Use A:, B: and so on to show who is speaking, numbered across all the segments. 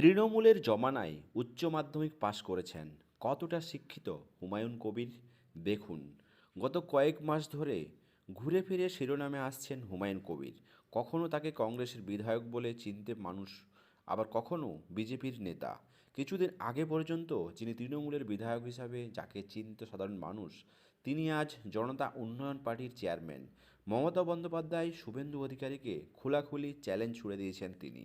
A: তৃণমূলের জমানায় উচ্চ মাধ্যমিক পাশ করেছেন কতটা শিক্ষিত হুমায়ুন কবির? দেখুন, গত কয়েক মাস ধরে ঘুরে ফিরে শিরোনামে আসছেন হুমায়ুন কবির। কখনো তাকে কংগ্রেসের বিধায়ক বলে চিনতে মানুষ, আবার কখনো বিজেপির নেতা। কিছুদিন আগে পর্যন্ত যিনি তৃণমূলের বিধায়ক হিসাবে যাকে চিনত সাধারণ মানুষ, তিনি আজ জনতা উন্নয়ন পার্টির চেয়ারম্যান। মমতা বন্দ্যোপাধ্যায় শুভেন্দু অধিকারীকে খোলাখুলি চ্যালেঞ্জ ছুড়ে দিয়েছেন তিনি।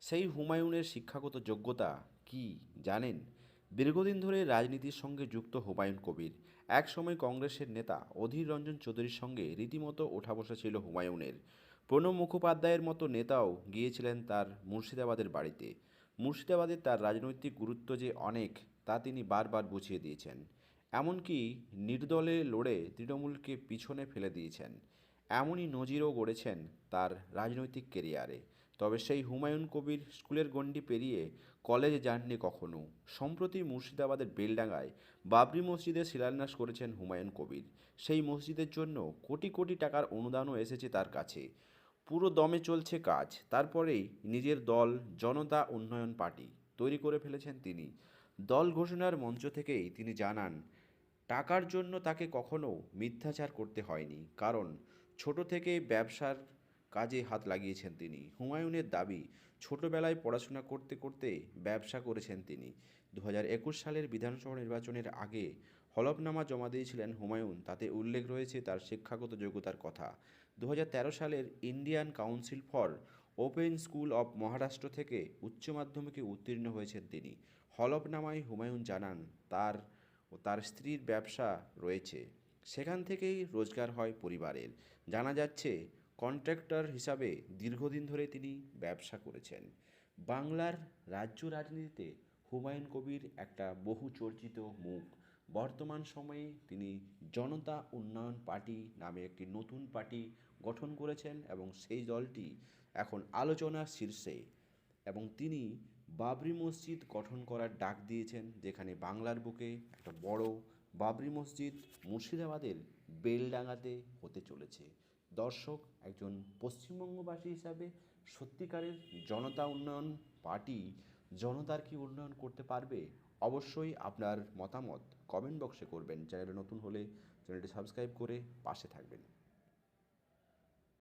A: সেই হুমায়ুনের শিক্ষাগত যোগ্যতা কি জানেন? দীর্ঘদিন ধরে রাজনীতির সঙ্গে যুক্ত হুমায়ুন কবির। একসময় কংগ্রেসের নেতা অধীর রঞ্জন চৌধুরীর সঙ্গে রীতিমতো ওঠা বসা ছিল হুমায়ুনের। প্রণব মুখোপাধ্যায়ের মতো নেতাও গিয়েছিলেন তার মুর্শিদাবাদের বাড়িতে। মুর্শিদাবাদে তার রাজনৈতিক গুরুত্ব যে অনেক, তা তিনি বারবার বুঝিয়ে দিয়েছেন। এমনকি নির্দলে লড়ে তৃণমূলকে পিছনে ফেলে দিয়েছেন। এমনই নজিরও গড়েছেন তার রাজনৈতিক কেরিয়ারে তবে সেই হুমায়ুন কবির স্কুলের গণ্ডি পেরিয়ে কলেজে যাননি কখনো। সম্প্রতি মুর্শিদাবাদের বেলডাঙ্গায় বাবরি মসজিদে শিলান্যাস করেছেন হুমায়ুন কবির। সেই মসজিদের জন্য কোটি কোটি টাকার অনুদানও এসেছে তার কাছে। পুরো দমে চলছে কাজ। তারপরেই নিজের দল, জনতা, উন্নয়ন পার্টি তৈরি করে ফেলেছেন তিনি। দল ঘোষণার মঞ্চ থেকেই তিনি জানান, টাকার জন্য তাকে কখনো মিথ্যাচার করতে হয়নি। কারণ ছোট থেকে ব্যবসার কাজে হাত লাগিয়েছেন তিনি। হুমায়ুনের দাবি, ছোটবেলায় পড়াশোনা করতে করতে ব্যবসা করেছেন তিনি। দু সালের বিধানসভা নির্বাচনের আগে হলফনামা জমা দিয়েছিলেন হুমায়ুন। তাতে উল্লেখ রয়েছে তার শিক্ষাগত যোগ্যতার কথা। দু হাজার তেরো সালের Indian council for open school of Maharashtra থেকে উচ্চ মাধ্যমিকে উত্তীর্ণ হয়েছেন তিনি। হলফনামায় হুমায়ুন জানান, তার ও তার স্ত্রীর ব্যবসা রয়েছে। সেখান থেকেই রোজগার হয় পরিবারের। জানা যাচ্ছে কন্ট্রাক্টর হিসাবে দীর্ঘদিন ধরে তিনি ব্যবসা করেছেন। বাংলার রাজ্য রাজনীতিতে হুমায়ুন কবির একটা বহু চর্চিত মুখ। বর্তমান সময়ে তিনি জনতা উন্নয়ন পার্টি নামে একটি নতুন পার্টি গঠন করেছেন এবং সেই দলটি এখন আলোচনার শীর্ষে এবং তিনি বাবরি মসজিদ গঠন করার ডাক দিয়েছেন, যেখানে বাংলার বুকে একটা বড় বাবরি মসজিদ মুর্শিদাবাদের বেলডাঙ্গাতে হতে চলেছে। দর্শক, একজন পশ্চিমবঙ্গবাসী হিসাবে সত্যিকারের জনতা উন্নয়ন পার্টি জনতার কি উন্নয়ন করতে পারবে? অবশ্যই আপনার মতামত কমেন্ট বক্সে করবেন। চ্যানেলে নতুন হলে চ্যানেলটি সাবস্ক্রাইব করে পাশে থাকবেন।